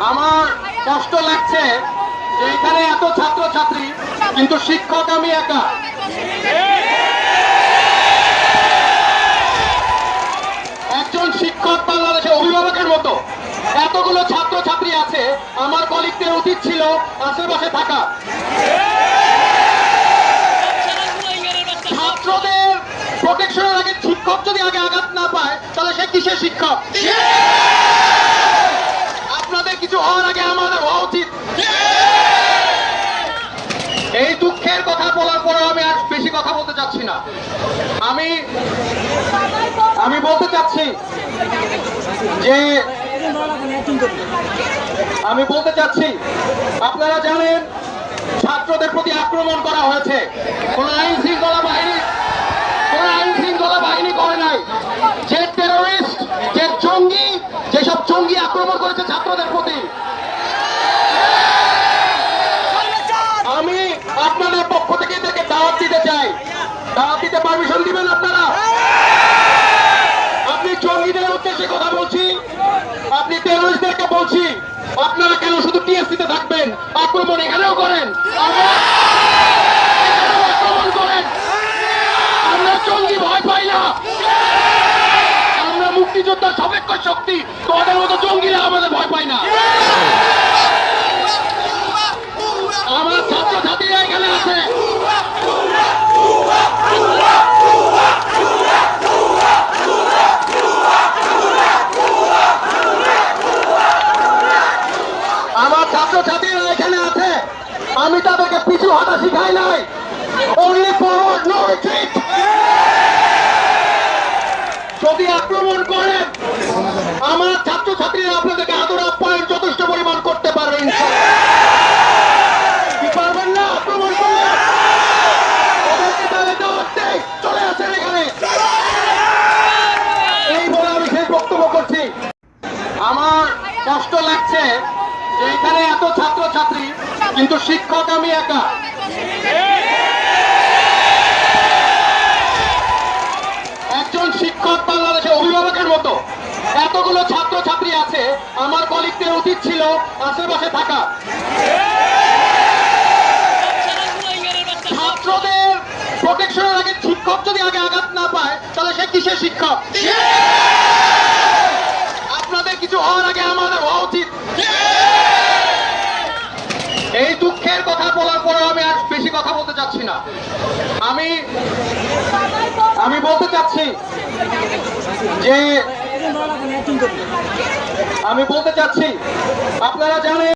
আমার কষ্ট লাগছে যে এখানে এত ছাত্র ছাত্রী কিন্তু শিক্ষক আমি একা। একজন শিক্ষক বাংলাদেশের অভিভাবকের মতো। এতগুলো ছাত্র ছাত্রী আছে, আমার কলিগদের উচিত ছিল, আশেপাশে থাকা। ছাত্রদের প্রোটেকশনের আগে শিক্ষক যদি আগে আঘাত না পায়, তাহলে সে কিসের শিক্ষক? হওয়ার আগে আমাদের হওয়া উচিত। এই দুঃখের কথা বলার পরে আমি আর বেশি কথা বলতে চাচ্ছি না। আমি আমি বলতে চাচ্ছি যে আমি বলতে চাচ্ছি আপনারা জানেন ছাত্রদের প্রতি আক্রমণ করা হয়েছে। কোন আইন শৃঙ্খলা বাহিনী কোন আইন শৃঙ্খলা বাহিনী করে নাই যে টেরোরিস্ট যে জঙ্গি যেসব জঙ্গি আক্রমণ করেছে ছাত্রদের প্রতি আমি আপনাদের পক্ষ থেকে এদেরকে দাওয়াত দিতে চাই দাওয়াত দিতে পারমিশন দিবেন আপনারা? আপনি জঙ্গিদের উদ্দেশ্যে কথা বলছি। আপনি টেরোরিস্টদেরকে বলছি, আপনারা কেন শুধু টিএসসিতে থাকবেন? আক্রমণ এখানেও করেন। ভয় পাই না। আমরা শক্তি। মতো আমাদের ভয় পায় না। আমার ছাত্র ছাত্রীরা এখানে আছে আমার ছাত্র ছাত্রীরা এখানে আছে আমি তাদেরকে পিছু হাঁটা শিখাই নাই। অনলি ফরওয়ার্ড নো রিট্রিট যদি আক্রমণ করেন, আমার ছাত্র ছাত্রীরা আপনাদেরকে আদর আপ্যায়ন যথেষ্ট পরিমাণ করতে পারবে আমি সেই বক্তব্য করছি। আমার কষ্ট লাগছে। যে এখানে এত ছাত্র ছাত্রী কিন্তু শিক্ষক আমি একা। একজন শিক্ষক বাংলাদেশের অভিভাবকের মতো। এতগুলো ছাত্র ছাত্রী আছে, আমার কলিগদের উচিত ছিল, আশেপাশে থাকা। ছাত্রদের প্রোটেকশনের আগে শিক্ষক যদি আগে আঘাত না পায়, তাহলে সে কিসের শিক্ষক? আপনাদের কিছু হওয়ার আগে আমাদের হওয়া উচিত এই দুঃখের কথা বলার পরে আমি আর বেশি কথা বলতে চাচ্ছি না। আমি আমি বলতে চাচ্ছি যে, আমি বলতে চাচ্ছি, আপনারা জানেন